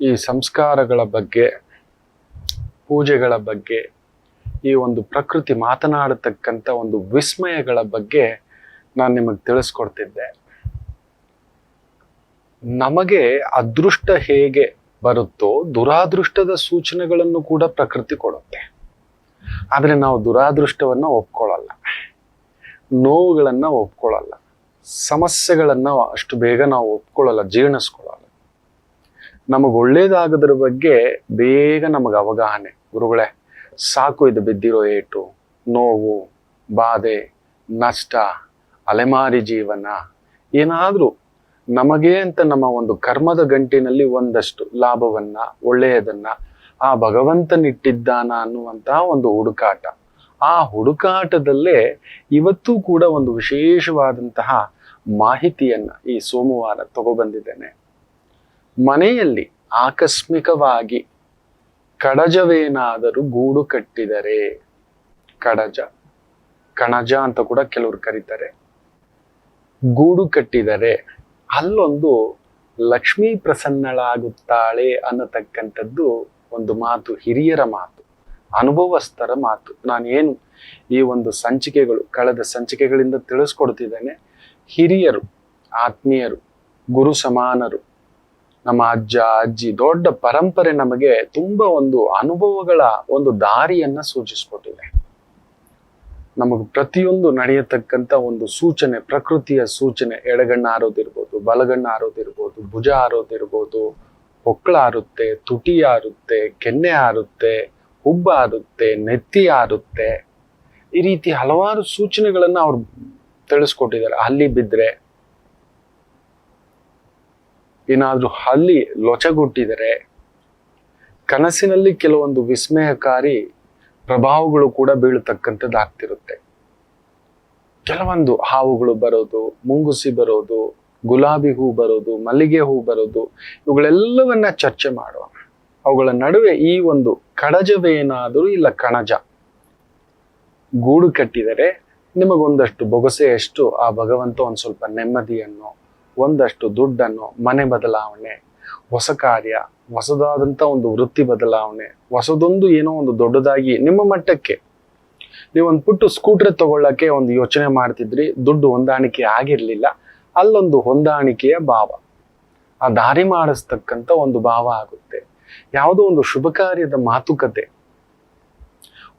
ಈ ಸಂಸ್ಕಾರಗಳ ಬಗ್ಗೆ, ಪೂಜೆಗಳ ಬಗ್ಗೆ, ಈ ಒಂದು ಪ್ರಕೃತಿ ಮಾತನಾಡತಕ್ಕಂಥ ಒಂದು ವಿಸ್ಮಯಗಳ ಬಗ್ಗೆ ನಾನು ನಿಮಗೆ ತಿಳಿಸ್ಕೊಡ್ತಿದ್ದೆ. ನಮಗೆ ಅದೃಷ್ಟ ಹೇಗೆ ಬರುತ್ತೋ ದುರಾದೃಷ್ಟದ ಸೂಚನೆಗಳನ್ನು ಕೂಡ ಪ್ರಕೃತಿ ಕೊಡುತ್ತೆ. ಆದರೆ ನಾವು ದುರಾದೃಷ್ಟವನ್ನ ಒಪ್ಕೊಳ್ಳಲ್ಲ. ನೋವುಗಳನ್ನು ಒಪ್ಕೊಳ್ಳಲ್ಲ. ಸಮಸ್ಯೆಗಳನ್ನು ಅಷ್ಟು ಬೇಗ ನಾವು ಒಪ್ಕೊಳ್ಳಲ್ಲ ಜೀರ್ಣಿಸ್ಕೊಳ್ಳಲ್ಲ ನಮಗೆ ಒಳ್ಳೇದಾಗದ್ರ ಬಗ್ಗೆ ಬೇಗ ನಮಗೆ ಅವಗಾಹನೆ. ಗುರುಗಳೇ, ಸಾಕು ಇದು ಬಿದ್ದಿರೋ ಏಟು. ನೋವು, ಬಾಧೆ, ನಷ್ಟ, ಅಲೆಮಾರಿ ಜೀವನ. ಏನಾದರೂ ನಮಗೆ ಅಂತ ನಮ್ಮ ಒಂದು ಕರ್ಮದ ಗಂಟಿನಲ್ಲಿ ಒಂದಷ್ಟು ಲಾಭವನ್ನ, ಒಳ್ಳೆಯದನ್ನ ಆ ಭಗವಂತನಿಟ್ಟಿದ್ದಾನ ಅನ್ನುವಂತಹ ಒಂದು ಹುಡುಕಾಟ. ಆ ಹುಡುಕಾಟದಲ್ಲೇ ಇವತ್ತು ಕೂಡ ಒಂದು ವಿಶೇಷವಾದಂತಹ ಮಾಹಿತಿಯನ್ನ ಈ ಸೋಮವಾರ ತಗೊಬಂದಿದ್ದೇನೆ ಮನೆಯಲ್ಲಿ ಆಕಸ್ಮಿಕವಾಗಿ ಕಡಜವೇನಾದರೂ ಗೂಡು ಕಟ್ಟಿದರೆ ಕಡಜ ಕಣಜ ಅಂತ ಕೂಡ ಕೆಲವರು ಕರೀತಾರೆ. ಗೂಡು ಕಟ್ಟಿದರೆ ಅಲ್ಲೊಂದು ಲಕ್ಷ್ಮೀ ಪ್ರಸನ್ನಳಾಗುತ್ತಾಳೆ ಅನ್ನತಕ್ಕಂಥದ್ದು ಒಂದು ಮಾತು, ಹಿರಿಯರ ಮಾತು, ಅನುಭವಸ್ಥರ ಮಾತು. ನಾನೇನು ಈ ಒಂದು ಸಂಚಿಕೆಗಳು ಕಳೆದ ಸಂಚಿಕೆಗಳಿಂದ ತಿಳಿಸ್ಕೊಡ್ತಿದ್ದೇನೆ. ಹಿರಿಯರು, ಆತ್ಮೀಯರು, ಗುರು ಸಮಾನರು ನಮ್ಮ ಅಜ್ಜ, ಅಜ್ಜಿ ದೊಡ್ಡ ಪರಂಪರೆ ನಮಗೆ ತುಂಬಾ ಒಂದು ಅನುಭವಗಳ ಒಂದು ದಾರಿಯನ್ನ ಸೂಚಿಸ್ಕೊಟ್ಟಿದೆ. ನಮಗೆ ಪ್ರತಿಯೊಂದು ನಡೆಯತಕ್ಕಂಥ ಒಂದು ಸೂಚನೆ, ಪ್ರಕೃತಿಯ ಸೂಚನೆ, ಎಡಗಣ್ಣ ಆರೋದಿರ್ಬೋದು ಬಲಗಣ್ಣ ಆರೋದಿರ್ಬೋದು ಭುಜ ಆರೋದಿರ್ಬೋದು ಹೊಕ್ಕಳ ಆರುತ್ತೆ, ತುಟಿ ಆರುತ್ತೆ, ಕೆನ್ನೆ ಆರುತ್ತೆ, ಹುಬ್ಬ ಆರುತ್ತೆ, ನೆತ್ತಿ ಆರುತ್ತೆ. ಈ ರೀತಿ ಹಲವಾರು ಸೂಚನೆಗಳನ್ನು ಅವ್ರು ತಿಳಿಸ್ಕೊಟ್ಟಿದ್ದಾರೆ. ಅಲ್ಲಿ ಬಿದ್ರೆ ಏನಾದ್ರೂ ಅಲ್ಲಿ ಲೊಚಗುಟ್ಟಿದರೆ ಕನಸಿನಲ್ಲಿ ಕೆಲವೊಂದು ವಿಸ್ಮಯಕಾರಿ ಪ್ರಭಾವಗಳು ಕೂಡ ಬೀಳತಕ್ಕಂಥದ್ದಾಗ್ತಿರುತ್ತೆ. ಕೆಲವೊಂದು ಹಾವುಗಳು ಬರೋದು, ಮುಂಗುಸಿ ಬರೋದು, ಗುಲಾಬಿ ಹೂ ಬರೋದು, ಮಲ್ಲಿಗೆ ಹೂ ಬರೋದು, ಇವುಗಳೆಲ್ಲವನ್ನ ಚರ್ಚೆ ಮಾಡುವ. ಅವುಗಳ ನಡುವೆ ಈ ಒಂದು ಕಡಜವೇನಾದರೂ ಇಲ್ಲ ಕಣಜ. ಗೂಡು ಕಟ್ಟಿದರೆ ನಿಮಗೊಂದಷ್ಟು ಬೊಗಸೆಯಷ್ಟು ಆ ಭಗವಂತ ಒಂದು ಸ್ವಲ್ಪ ನೆಮ್ಮದಿಯನ್ನು ಒಂದಷ್ಟು ದುಡ್ಡನ್ನು ಮನೆ ಬದಲಾವಣೆ, ಹೊಸ ಕಾರ್ಯ ಹೊಸದಾದಂಥ ಒಂದು ವೃತ್ತಿ ಬದಲಾವಣೆ, ಹೊಸದೊಂದು ಏನೋ ಒಂದು ದೊಡ್ಡದಾಗಿ ನಿಮ್ಮ ಮಟ್ಟಕ್ಕೆ. ನೀವು ಒಂದು ಪುಟ್ಟು ಸ್ಕೂಟ್ರ್ ತಗೊಳ್ಳಕ್ಕೆ ಒಂದು ಯೋಚನೆ ಮಾಡ್ತಿದ್ರಿ, ದುಡ್ಡು ಹೊಂದಾಣಿಕೆ ಆಗಿರ್ಲಿಲ್ಲ, ಅಲ್ಲೊಂದು ಹೊಂದಾಣಿಕೆಯ ಭಾವ. ಆ ದಾರಿ ಮಾಡಿಸ್ತಕ್ಕಂಥ ಒಂದು ಭಾವ ಆಗುತ್ತೆ. ಯಾವುದೋ ಒಂದು ಶುಭ ಕಾರ್ಯದ ಮಾತುಕತೆ.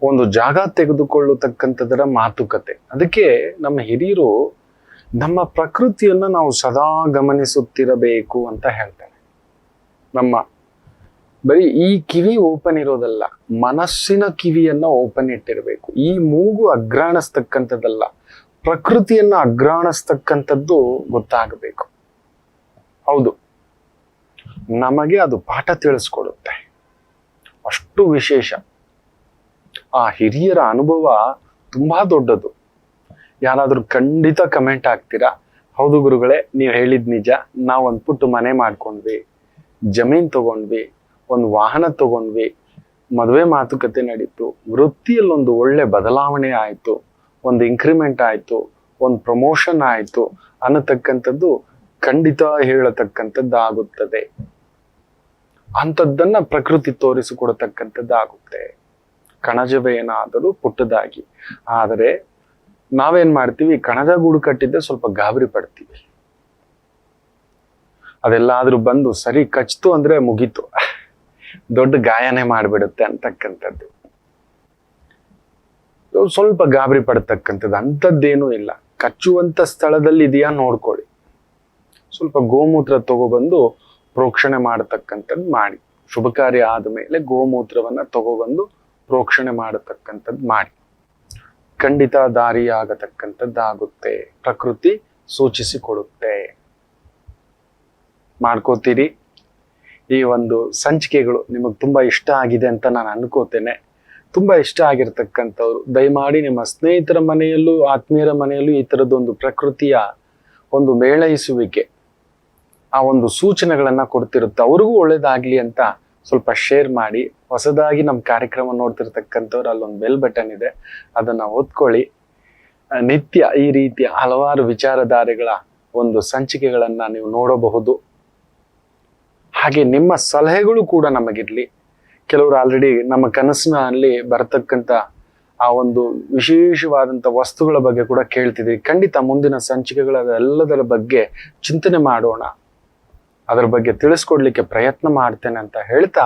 ಒಂದು ಜಾಗ ತೆಗೆದುಕೊಳ್ಳತಕ್ಕಂಥದರ ಮಾತುಕತೆ. ಅದಕ್ಕೆ ನಮ್ಮ ಹಿರಿಯರು ನಮ್ಮ ಪ್ರಕೃತಿಯನ್ನ ನಾವು ಸದಾ ಗಮನಿಸುತ್ತಿರಬೇಕು ಅಂತ ಹೇಳ್ತಾರೆ ನಮ್ಮ ಬರೀ ಈ ಕಿವಿ ಓಪನ್ ಇರೋದಲ್ಲ, ಮನಸ್ಸಿನ ಕಿವಿಯನ್ನ ಓಪನ್ ಇಟ್ಟಿರಬೇಕು. ಈ ಮೂಗು ಅಗ್ರಾಣಿಸ್ತಕ್ಕಂಥದ್ದಲ್ಲ, ಪ್ರಕೃತಿಯನ್ನ ಅಗ್ರಾಣಿಸ್ತಕ್ಕಂಥದ್ದು ಗೊತ್ತಾಗಬೇಕು. ಹೌದು. ನಮಗೆ ಅದು ಪಾಠ ತಿಳಿಸ್ಕೊಡುತ್ತೆ. ಅಷ್ಟು ವಿಶೇಷ. ಆ ಹಿರಿಯರ ಅನುಭವ ತುಂಬಾ ದೊಡ್ಡದು. ಯಾರಾದ್ರೂ ಖಂಡಿತ ಕಮೆಂಟ್ ಹಾಕ್ತೀರಾ? ಹೌದು ಗುರುಗಳೇ, ನೀವು ಹೇಳಿದ್ ನಿಜ. ನಾವು ಒಂದ್ ಪುಟ್ಟು ಮನೆ ಮಾಡ್ಕೊಂಡ್ವಿ. ಜಮೀನ್ ತಗೊಂಡ್ವಿ. ಒಂದು ವಾಹನ ತಗೊಂಡ್ವಿ. ಮದುವೆ ಮಾತುಕತೆ ನಡೀತು. ವೃತ್ತಿಯಲ್ಲಿ ಒಂದು ಒಳ್ಳೆ ಬದಲಾವಣೆ ಆಯಿತು. ಒಂದು ಇನ್ಕ್ರಿಮೆಂಟ್ ಆಯಿತು. ಒಂದು ಪ್ರಮೋಷನ್ ಆಯಿತು ಅನ್ನತಕ್ಕಂಥದ್ದು ಖಂಡಿತ ಹೇಳತಕ್ಕಂಥದ್ದು ಆಗುತ್ತದೆ ಅಂಥದ್ದನ್ನ ಪ್ರಕೃತಿ ತೋರಿಸಿಕೊಡತಕ್ಕಂಥದ್ದಾಗುತ್ತೆ. ಕಣಜವೇನಾದರೂ ಪುಟ್ಟದಾಗಿ. ಆದರೆ ನಾವೇನ್ ಮಾಡ್ತೀವಿ? ಕಣದ ಗೂಡು ಕಟ್ಟಿದ್ದೆ ಸ್ವಲ್ಪ ಗಾಬರಿ ಪಡ್ತೀವಿ. ಅದೆಲ್ಲಾದ್ರೂ ಬಂದು ಸರಿ ಕಚ್ತು ಅಂದ್ರೆ ಮುಗೀತು. ದೊಡ್ಡ ಗಾಯನೇ ಮಾಡಿಬಿಡುತ್ತೆ ಅಂತಕ್ಕಂಥದ್ದು. ಸ್ವಲ್ಪ ಗಾಬರಿ ಪಡ್ತಕ್ಕಂಥದ್ದು. ಅಂಥದ್ದೇನೂ ಇಲ್ಲ. ಕಚ್ಚುವಂತ ಸ್ಥಳದಲ್ಲಿ ಇದೆಯಾ ನೋಡ್ಕೊಳ್ಳಿ. ಸ್ವಲ್ಪ ಗೋಮೂತ್ರ ತಗೊಬಂದು ಪ್ರೋಕ್ಷಣೆ ಮಾಡತಕ್ಕಂಥದ್ದು ಮಾಡಿ. ಶುಭ ಕಾರ್ಯ ಆದಮೇಲೆ ಗೋಮೂತ್ರವನ್ನ ತಗೊಬಂದು ಪ್ರೋಕ್ಷಣೆ ಮಾಡತಕ್ಕಂಥದ್ದು ಮಾಡಿ. ಖಂಡಿತ ದಾರಿಯಾಗತಕ್ಕಂಥದ್ದಾಗುತ್ತೆ. ಪ್ರಕೃತಿ ಸೂಚಿಸಿಕೊಡುತ್ತೆ. ಮಾಡ್ಕೋತೀರಿ? ಈ ಒಂದು ಸಂಚಿಕೆಗಳು ನಿಮಗೆ ತುಂಬ ಇಷ್ಟ ಆಗಿದೆ ಅಂತ ನಾನು ಅನ್ಕೋತೇನೆ. ತುಂಬ ಇಷ್ಟ ಆಗಿರ್ತಕ್ಕಂಥವ್ರು, ದಯಮಾಡಿ ನಿಮ್ಮ ಸ್ನೇಹಿತರ ಮನೆಯಲ್ಲೂ, ಆತ್ಮೀಯರ ಮನೆಯಲ್ಲೂ ಈ ಥರದ್ದೊಂದು ಪ್ರಕೃತಿಯ ಒಂದು ಮೇಳೈಸುವಿಕೆ, ಆ ಒಂದು ಸೂಚನೆಗಳನ್ನು ಕೊಡ್ತಿರುತ್ತೆ. ಅವ್ರಿಗೂ ಒಳ್ಳೇದಾಗ್ಲಿ ಅಂತ ಸ್ವಲ್ಪ ಶೇರ್ ಮಾಡಿ ಹೊಸದಾಗಿ ನಮ್ಮ ಕಾರ್ಯಕ್ರಮ ನೋಡ್ತಿರ್ತಕ್ಕಂಥವ್ರು ಅಲ್ಲೊಂದು ಬೆಲ್ ಬಟನ್ ಇದೆ. ಅದನ್ನ ಒತ್ಕೊಳ್ಳಿ ನಿತ್ಯ ಈ ರೀತಿಯ ಹಲವಾರು ವಿಚಾರಧಾರೆಗಳ ಒಂದು ಸಂಚಿಕೆಗಳನ್ನ ನೀವು ನೋಡಬಹುದು. ಹಾಗೆ ನಿಮ್ಮ ಸಲಹೆಗಳು ಕೂಡ ನಮಗಿರ್ಲಿ. ಕೆಲವರು ಆಲ್ರೆಡಿ ನಮ್ಮ ಕನಸಿನಲ್ಲಿ ಬರತಕ್ಕಂತ ಆ ಒಂದು ವಿಶೇಷವಾದಂತ ವಸ್ತುಗಳ ಬಗ್ಗೆ ಕೂಡ ಕೇಳ್ತಿದ್ದೀವಿ ಖಂಡಿತ ಮುಂದಿನ ಸಂಚಿಕೆಗಳ ಎಲ್ಲದರ ಬಗ್ಗೆ ಚಿಂತನೆ ಮಾಡೋಣ. ಅದರ ಬಗ್ಗೆ ತಿಳಿಸ್ಕೊಡ್ಲಿಕ್ಕೆ ಪ್ರಯತ್ನ ಮಾಡ್ತೇನೆ ಅಂತ ಹೇಳ್ತಾ